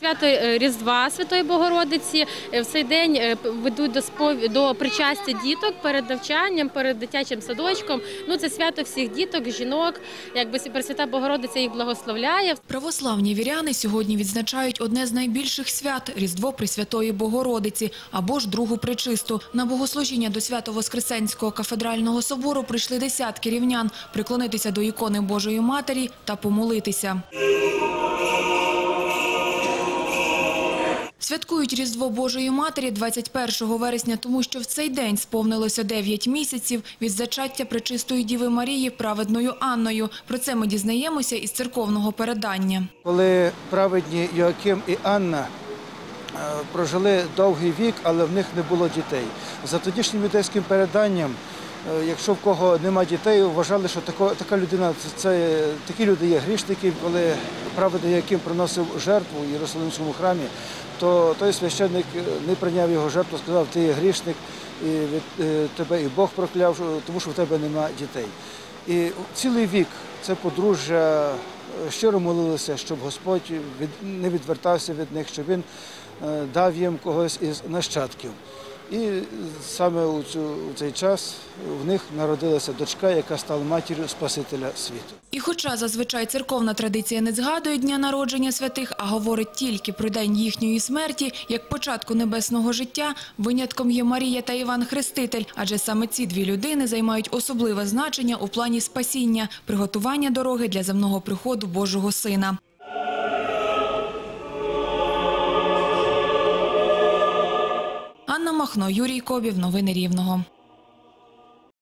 Свято е, Різдва Святої Богородиці е, в цей день е, ведуть до спов... причастя діток перед навчанням, перед дитячим садочком. Ну це свято всіх діток, жінок. Якби Пресвята Богородиця їх благословляє. Православні віряни сьогодні відзначають одне з найбільших свят – Різдво Пресвятої Богородиці або ж Другу Пречисту. На богослужіння до Свято-Воскресенського кафедрального собору прийшли десятки рівнян приклонитися до ікони Божої Матері та помолитися. Святкують Різдво Божої Матері 21 вересня, тому що в цей день сповнилося 9 місяців від зачаття Пречистої Діви Марії праведною Анною. Про це ми дізнаємося із церковного передання. Коли праведні Йоаким і Анна е, прожили довгий вік, але в них не було дітей. За тодішнім юдейським переданням, якщо в кого нема дітей, вважали, що тако- така людина це- такі люди є грішники. Коли праведний Йоаким приносив жертву в Єрусалимському храмі, то той священник е, не прийняв його жертву, сказав, ти є грішник, і від е, тебе і Бог прокляв, тому що в тебе нема дітей. І цілий вік це подружжя е, щиро молилися, щоб Господь від, не відвертався від них, щоб він е, дав їм когось із нащадків. І саме у, цю, у цей час в них народилася дочка, яка стала матір'ю Спасителя світу. І хоча зазвичай церковна традиція не згадує дня народження святих, а говорить тільки про день їхньої смерті, як початку небесного життя, винятком є Марія та Іван Хреститель, адже саме ці дві людини займають особливе значення у плані спасіння, приготування дороги для земного приходу Божого Сина. Анна Махно, Юрій Кобів. Новини Рівного.